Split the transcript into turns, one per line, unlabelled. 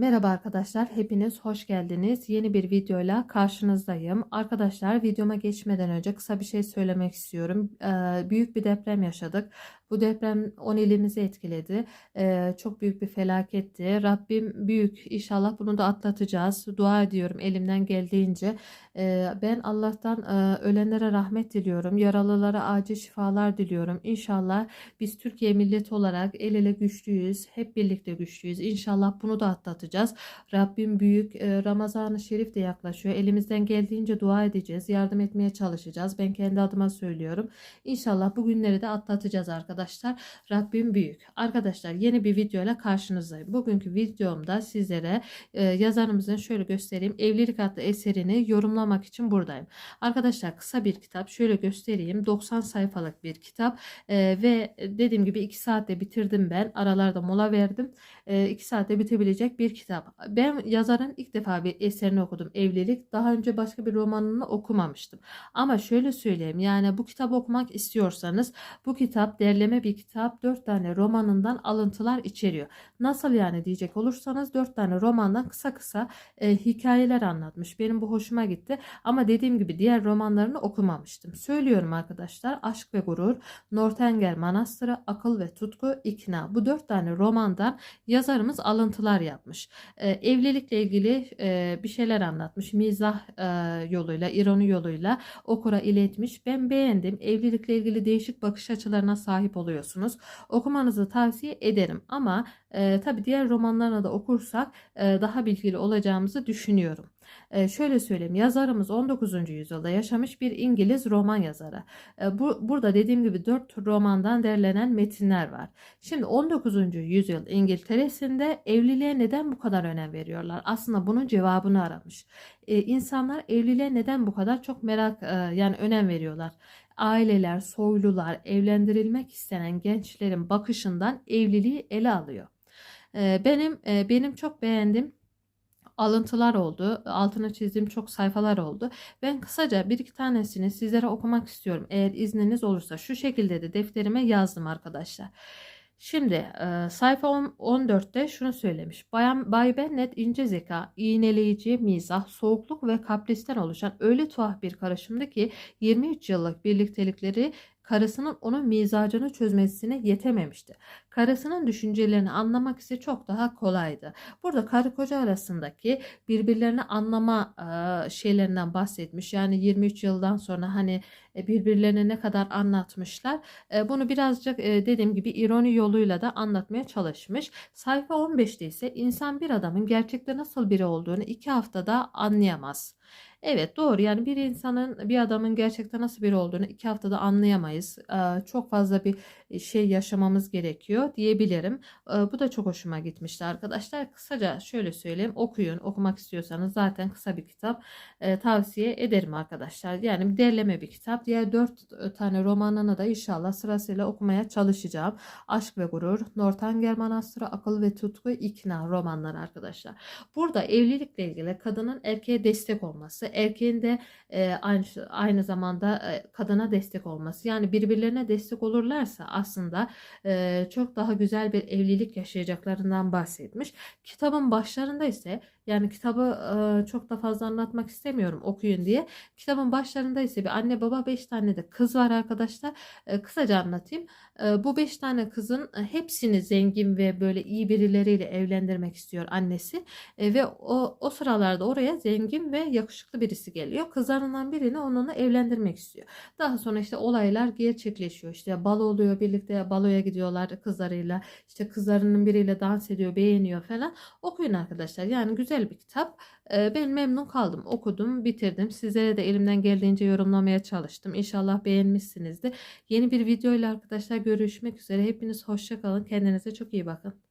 Merhaba arkadaşlar, hepiniz hoş geldiniz. Yeni bir videoyla karşınızdayım. Arkadaşlar videoma geçmeden önce kısa bir şey söylemek istiyorum. Ee, büyük bir deprem yaşadık. Bu deprem 10 ilimizi etkiledi. Ee, çok büyük bir felaketti. Rabbim büyük. İnşallah bunu da atlatacağız. Dua ediyorum elimden geldiğince. Ee, ben Allah'tan e, ölenlere rahmet diliyorum. Yaralılara acil şifalar diliyorum. İnşallah biz Türkiye milleti olarak el ele güçlüyüz. Hep birlikte güçlüyüz. İnşallah bunu da atlatacağız. Rabbim büyük. Ee, Ramazan-ı Şerif de yaklaşıyor. Elimizden geldiğince dua edeceğiz. Yardım etmeye çalışacağız. Ben kendi adıma söylüyorum. İnşallah bu günleri de atlatacağız arkadaşlar. Rabbim büyük. Arkadaşlar yeni bir videoyla karşınızdayım. Bugünkü videomda sizlere e, yazarımızın şöyle göstereyim. Evlilik adlı eserini yorumlamak için buradayım. Arkadaşlar kısa bir kitap. Şöyle göstereyim. 90 sayfalık bir kitap e, ve dediğim gibi 2 saatte bitirdim ben. Aralarda mola verdim. 2 saatte bitebilecek bir kitap. Ben yazarın ilk defa bir eserini okudum. Evlilik. Daha önce başka bir romanını okumamıştım. Ama şöyle söyleyeyim. Yani bu kitabı okumak istiyorsanız bu kitap derleme bir kitap. 4 tane romanından alıntılar içeriyor. Nasıl yani diyecek olursanız 4 tane romandan kısa kısa e, hikayeler anlatmış. Benim bu hoşuma gitti. Ama dediğim gibi diğer romanlarını okumamıştım. Söylüyorum arkadaşlar. Aşk ve Gurur, Nortenger Manastırı, Akıl ve Tutku, İkna. Bu 4 tane romandan yazarımız alıntılar yapmış. E, evlilikle ilgili e, bir şeyler anlatmış. Mizah e, yoluyla, ironi yoluyla okura iletmiş. Ben beğendim. Evlilikle ilgili değişik bakış açılarına sahip oluyorsunuz. Okumanızı tavsiye ederim ama e, tabii diğer romanlarını da okursak e, daha bilgili olacağımızı düşünüyorum. E, şöyle söyleyeyim yazarımız 19. yüzyılda yaşamış bir İngiliz roman yazarı. E, bu, burada dediğim gibi 4 romandan derlenen metinler var. Şimdi 19. yüzyıl İngiltere'sinde evliliğe neden bu kadar önem veriyorlar? Aslında bunun cevabını aramış. E, insanlar evliliğe neden bu kadar çok merak e, yani önem veriyorlar? aileler, soylular, evlendirilmek istenen gençlerin bakışından evliliği ele alıyor. Benim benim çok beğendiğim alıntılar oldu. Altına çizdiğim çok sayfalar oldu. Ben kısaca bir iki tanesini sizlere okumak istiyorum. Eğer izniniz olursa şu şekilde de defterime yazdım arkadaşlar. Şimdi sayfa 14'te şunu söylemiş. Bayan Bay Bennet ince zeka, iğneleyici mizah, soğukluk ve kapristen oluşan öyle tuhaf bir karışımdı ki 23 yıllık birliktelikleri karısının onun mizacını çözmesine yetememişti. Karısının düşüncelerini anlamak ise çok daha kolaydı. Burada karı koca arasındaki birbirlerini anlama e, şeylerinden bahsetmiş. Yani 23 yıldan sonra hani e, birbirlerine ne kadar anlatmışlar. E, bunu birazcık dediğim gibi ironi yoluyla da anlatmaya çalışmış. Sayfa 15'te ise insan bir adamın gerçekte nasıl biri olduğunu iki haftada anlayamaz. Evet doğru yani bir insanın bir adamın gerçekten nasıl biri olduğunu iki haftada anlayamayız. Çok fazla bir şey yaşamamız gerekiyor diyebilirim. Bu da çok hoşuma gitmişti arkadaşlar. Kısaca şöyle söyleyeyim okuyun okumak istiyorsanız zaten kısa bir kitap tavsiye ederim arkadaşlar. Yani derleme bir kitap. Diğer dört tane romanını da inşallah sırasıyla okumaya çalışacağım. Aşk ve Gurur, Northanger Manastırı, Akıl ve Tutku, İkna romanları arkadaşlar. Burada evlilikle ilgili kadının erkeğe destek olması, erkeğin de e, aynı, aynı zamanda e, kadına destek olması. Yani birbirlerine destek olurlarsa aslında e, çok daha güzel bir evlilik yaşayacaklarından bahsetmiş. Kitabın başlarında ise yani kitabı e, çok da fazla anlatmak istemiyorum okuyun diye. Kitabın başlarında ise bir anne baba beş tane de kız var arkadaşlar. E, kısaca anlatayım. E, bu beş tane kızın hepsini zengin ve böyle iyi birileriyle evlendirmek istiyor annesi. E, ve o, o sıralarda oraya zengin ve yakışıklı birisi geliyor. Kızlarından birini onunla evlendirmek istiyor. Daha sonra işte olaylar gerçekleşiyor. İşte balo oluyor birlikte baloya gidiyorlar kızlarıyla. İşte kızlarının biriyle dans ediyor beğeniyor falan. Okuyun arkadaşlar. Yani güzel bir kitap. Ee, ben memnun kaldım. Okudum, bitirdim. Sizlere de elimden geldiğince yorumlamaya çalıştım. İnşallah beğenmişsinizdir. Yeni bir video ile arkadaşlar görüşmek üzere. Hepiniz hoşça kalın. Kendinize çok iyi bakın.